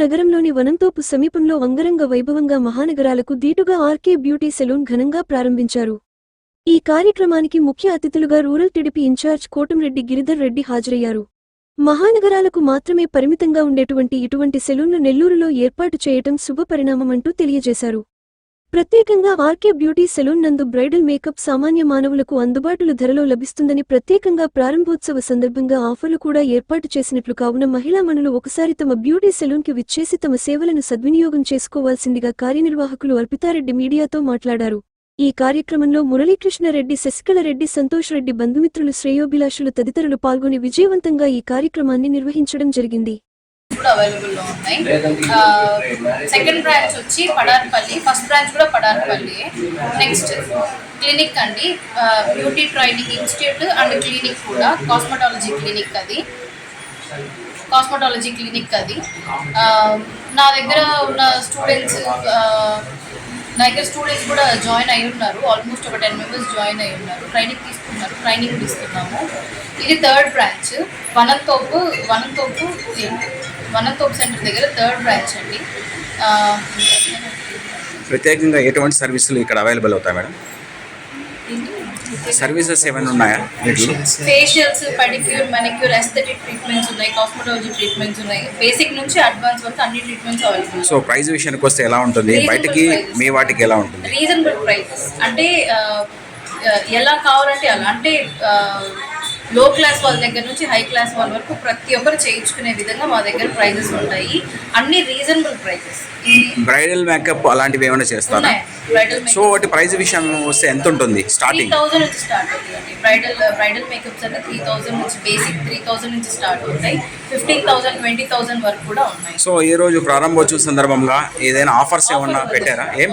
నగరంలోని వనంతోపు సమీపంలో అంగరంగ వైభవంగా మహానగరాలకు దీటుగా ఆర్కే బ్యూటీ సెలూన్ ఘనంగా ప్రారంభించారు. ఈ కార్యక్రమానికి ముఖ్య అతిథులుగా rural TDP incharge Kotamreddy Giridhar Reddy హాజరయ్యారు. మహానగరాలకు మాత్రమే పరిమితంగా ఉండేటువంటి ఇటువంటి సెలూన్లు నెల్లూరులో ఏర్పాటు చేయటం శుభపరిణామమంటూ తెలియజేశారు. ప్రత్యేకంగా ఆర్కే బ్యూటీ సెలూన్ నందు బ్రైడల్ మేకప్ సామాన్య మానవులకు అందుబాటులో ధరలో లభిస్తుందని ప్రత్యేకంగా ప్రారంభోత్సవ సందర్భంగా ఆఫర్లు కూడా ఏర్పాటు చేసినట్లు కావున మహిళా మనులు ఒకసారి తమ బ్యూటీ సెలూన్కి విచ్చేసి తమ సేవలను సద్వినియోగం చేసుకోవాల్సిందిగా కార్యనిర్వాహకులు అర్పితారెడ్డి మీడియాతో మాట్లాడారు. ఈ కార్యక్రమంలో మురళీకృష్ణారెడ్డి శశికళరెడ్డి సంతోష్రెడ్డి బంధుమిత్రులు శ్రేయోభిలాషులు తదితరులు పాల్గొని విజయవంతంగా ఈ కార్యక్రమాన్ని నిర్వహించడం జరిగింది. కూడా అవైలబుల్లో ఉన్నాయి. సెకండ్ బ్రాంచ్ వచ్చి పడార్పల్లి ఫస్ట్ బ్రాంచ్ కూడా పడార్పల్లి. నెక్స్ట్ క్లినిక్ అండి. Beauty training institute and clinic కూడా. కాస్మెటాలజీ క్లినిక్ అది. కాస్మెటాలజీ క్లినిక్ అది. నా దగ్గర ఉన్న స్టూడెంట్స్ నా దగ్గర స్టూడెంట్స్ కూడా జాయిన్ అయి ఉన్నారు. ఆల్మోస్ట్ ఒక టెన్ మెంబర్స్ జాయిన్ అయి ఉన్నారు. ట్రైనింగ్ తీసుకున్నారు. ట్రైనింగ్ ఇస్తున్నాము. ఇది third branch Vanamthopu Vanamthopu Vanamthopu centre దగ్గర థర్డ్ బ్రాంచ్ అండి. ప్రత్యేకంగా ఎటువంటి సర్వీసులు ఇక్కడ అవైలబుల్ అవుతాయి మేడం? సర్వీసెస్ ఏమైనా ఉన్నాయా facials pedicure manicure aesthetic treatments ఉన్నాయి కాస్మెటాలజీ ట్రీట్మెంట్స్ ఉన్నాయి. బేసిక్ నుంచి అడ్వాన్స్ వరకు అన్ని ట్రీట్మెంట్స్ అవైలబుల్ సో ప్రైస్ విషయానికి వస్తే ఎలా ఉంటుంది? బయటికి మీ వాటికి ఎలా ఉంటుంది? రీజనబుల్ ప్రైసెస్ అంటే ఎలా కావాలంటే అలా. అంటే లో క్లాస్ వాళ్ళ దగ్గర నుంచి హై క్లాస్ వాళ్ళ వరకు ప్రతి ఒక్కరు చేయించుకునే విధంగా మా దగ్గర ప్రైజెస్ ఉంటాయి. అన్ని రీజనబుల్ ప్రైసెస్ బ్రైడల్ మేకప్ అలాంటివి ఏమైనా చేస్తారా? సో వాటి ప్రైస్ విషయం వస్తే ఎంత ఉంటుంది స్టార్టింగ్? థౌసండ్ నుంచి స్టార్ట్ అవుతాయండి. బ్రైడల్ బ్రైడల్ మేకప్స్ అంటే త్రీ థౌసండ్ నుంచి బేసిక్ త్రీ థౌసండ్ నుంచి స్టార్ట్ అవుతాయి. ఫిఫ్టీన్ థౌసండ్ ట్వంటీ థౌసండ్ వరకు కూడా ఉన్నాయి. సో ఈ రోజు ప్రారంభోత్సవ సందర్భంగా ఏదైనా ఆఫర్స్ ఏమన్నా పెట్టారా? ఏం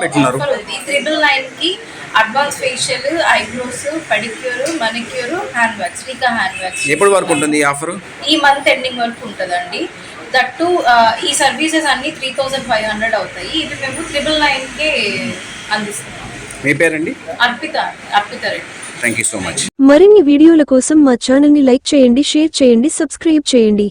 ఉంది. త్రిబుల్ నైన్కి advance facial eyebrows pedicure manicure hand bags రీకా hand bags ఎప్పటి వరకు ఉంటుంది ఈ ఆఫర్? ఈ మంత్ ఎండింగ్ వరకు ఉంటుందండి. దట్టు ఈ సర్వీసెస్ అన్ని త్రీ థౌజండ్ ఫైవ్ హండ్రెడ్ అవుతాయి. ఇది మేము త్రిబుల్ నైన్కే అందిస్తున్నాం. మీ పేరండి? Arpita Arpita Reddy. Thank you so much మరిన్ని వీడియోల కోసం మా ఛానల్ని లైక్ చేయండి షేర్ చేయండి సబ్స్క్రైబ్ చేయండి.